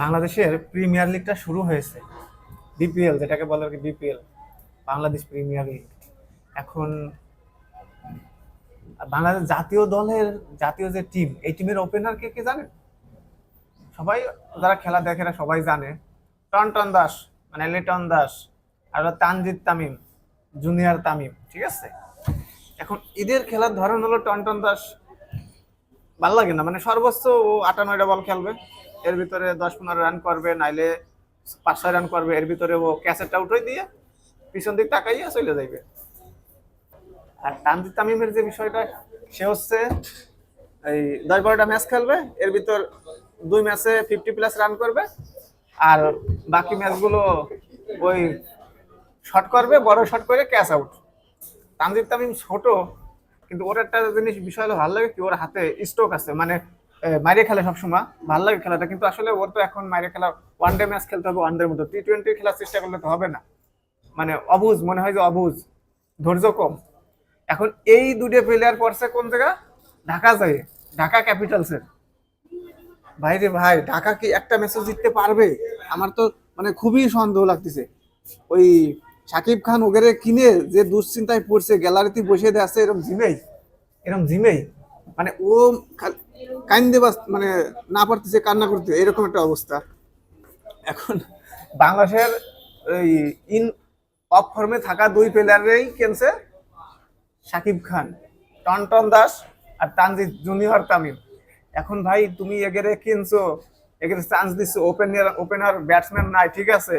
বাংলাদেশের প্রিমিয়ার লিগটা শুরু হয়েছে বিপিএল যেটাকে বলে আর বিপিএল বাংলাদেশ প্রিমিয়ার লিগ। এখন বাংলাদেশ জাতীয় দলের, জাতীয় যে টিম এই টিমের ওপেনার কে কে জানেন? সবাই যারা খেলা দেখে না সবাই জানে। টনটন দাস মানে লিটন দাস, আর তানজিদ তামিম, জুনিয়র তামিম, ঠিক আছে? এখন এদের খেলার ধরন হলো টনটন দাস। ভালো লাগে না? মানে সর্বোচ্চ ও আটানয়টা বল খেলবে। এর ভিতরে দশ পনেরো রান করবে, নাইলে পাঁচ ছয় রান করবে, এর ভিতরে ও ক্যাসেটটা উঠে দিয়ে পিছন দিক তাকাইয়া চলে যাইবে। আর তানজিদ তামিমের যে বিষয়টা, সে হচ্ছে এই দশ বারোটা ম্যাচ খেলবে, এর ভিতর দুই ম্যাচে ফিফটি প্লাস রান করবে, আর বাকি ম্যাচগুলো ওই শট করবে, বড় শট করে ক্যাচ আউট তানজিদ তামিম ছোট, কিন্তু ওর একটা জিনিস, বিষয় ভালো লাগে কি, ওর হাতে স্ট্রোক আছে। মানে মাইরে খেলে সবসময় ভালো লাগে খেলাটা, কিন্তু আসলে ওর তো এখন মাইরে খেলা ওয়ান ডে ম্যাচ খেলতে হবে ওয়ান ডের মতো টি টোয়েন্টি খেলার চেষ্টা করলে তো হবে না। মানে অবুজ, মনে হয় যে অবুজ, ধৈর্য কম। এখন এই দুটো প্লেয়ার পড়ছে কোন জায়গা? ঢাকা যায় ঢাকা ক্যাপিটালসের ভাই রে ভাই, ঢাকা কি একটা ম্যাচও জিততে পারবে? আমার তো মানে খুবই সন্দেহ লাগতেছে। ওই সাকিব খান ওগেরে কিনে যে দুশ্চিন্তায় পড়ছে গ্যালারিতে বসে দিয়ে আছে এরকম জিমেই এরকম জিমেই। মানে ও কান্দে বাস মানে না পারতেছে, কান্না করতে। এরকম একটা অবস্থা। এখন বাংলাদেশের ইন অফ ফর্মে থাকা দুই প্লেয়ারেই কেনছে সাকিব খান, টনটন দাস আর তানজিদ জুনিয়র তামিম। এখন ভাই, তুমি এগেরে কিনছো, এগেরে চান্স দিচ্ছ ওপেনার ওপেনার ব্যাটসম্যান নাই, ঠিক আছে?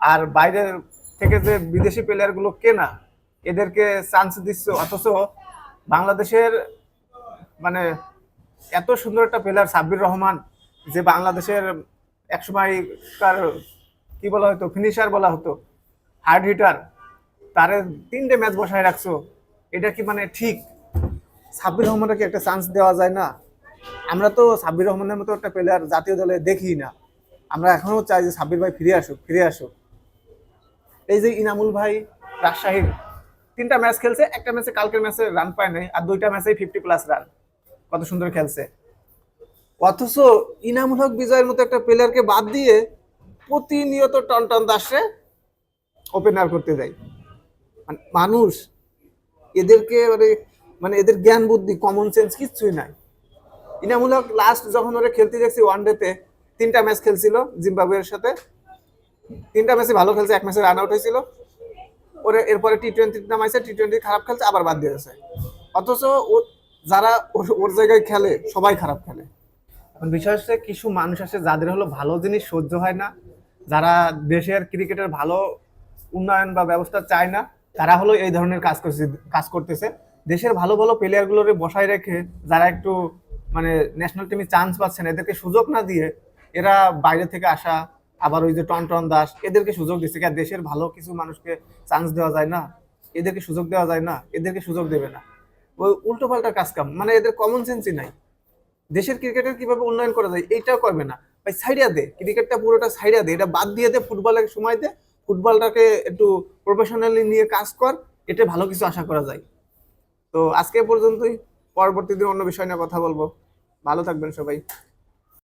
আর বাইরের থেকে যে বিদেশি প্লেয়ারগুলো কেনা, এদেরকে চান্স দিচ্ছ অথচ বাংলাদেশের মানে এত সুন্দর একটা প্লেয়ার সাব্বির রহমান, যে বাংলাদেশের একসময় কার কি বলা হতো ফিনিশার বলা হতো হার্ড হিটার তারে তিনটে ম্যাচ বসায় রাখছো, এটা কি মানে ঠিক? সাব্বির রহমানকে একটা চান্স দেওয়া যায় না? আমরা তো সাব্বির রহমানের মতো একটা প্লেয়ার জাতীয় দলে দেখি না। আমরা এখনও চাই যে সাব্বির ভাই ফিরে আসুক ফিরে আসুক। এই যে ইনামুল ভাই, রাজশাহীর, তিনটা ম্যাচ খেলছে, একটা ম্যাচে কালকের ম্যাচে রান পায় নাই, আর দুইটা ম্যাচেই ফিফটি প্লাস রান কত সুন্দর খেলছে। অথচ ইনামুল হক বিজয়ের মতো একটা প্লেয়ারকে বাদ দিয়ে প্রতিনিয়ত টনটন দাসে ওপেনার করতে দেয় মানে মানুষ এদেরকে মানে মানে এদের জ্ঞান, বুদ্ধি কমন সেন্স কিচ্ছুই নাই। ইনামুল হক লাস্ট যখন ওরা খেলতে দেখছি ওয়ান ডেতে তিনটা ম্যাচ খেলছিল জিম্বাবুয়ের সাথে। তিনটা ম্যাচে ভালো খেলছে, এক ম্যাচে রান আউট হয়েছিল। ওরে এরপরে টি টোয়েন্টি নামাইছে টি টোয়েন্টি খারাপ খেলছে, আবার বাদ দিয়েছে। অথচ ও যারা ওর- জায়গায় খেলে, সবাই খারাপ খেলে। এখন বিষয় হচ্ছে, কিছু মানুষ আছে যাদের হলো ভালো জিনিস সহ্য হয় না। যারা দেশের ক্রিকেটের ভালো উন্নয়ন বা ব্যবস্থা চায় না, তারা হলো এই ধরনের কাজ করছে কাজ করতেছে। দেশের ভালো ভালো প্লেয়ারগুলোরে বসায় রেখে যারা একটু মানে ন্যাশনাল টিমে চান্স পাচ্ছে না, এদেরকে সুযোগ না দিয়ে এরা বাইরে থেকে আসা, আবার ওই যে টনটন দাস, এদেরকে সুযোগ দিচ্ছে দেশের ভালো কিছু মানুষকে চান্স দেওয়া যায় না? এদেরকে সুযোগ দেওয়া যায় না? এদেরকে সুযোগ দেবে না। ওই উল্টো পাল্টা কাজ কাম। মানে এদের কমন সেন্সই নাই। দেশের ক্রিকেটের কীভাবে উন্নয়ন করা যায়, এইটাও করবে না। ভাই সাইডা দে। ক্রিকেটটা পুরোটা সাইডিয়া দে। এটা বাদ দিয়ে দে ফুটবলের সময় দে। ফুটবলটাকে একটু প্রফেশনালি নিয়ে কাজ কর। এটা ভালো কিছু আশা করা যায়। তো আজকে পর্যন্তই। পরবর্তীতে অন্য বিষয় নিয়ে কথা বলব। ভালো থাকবেন সবাই।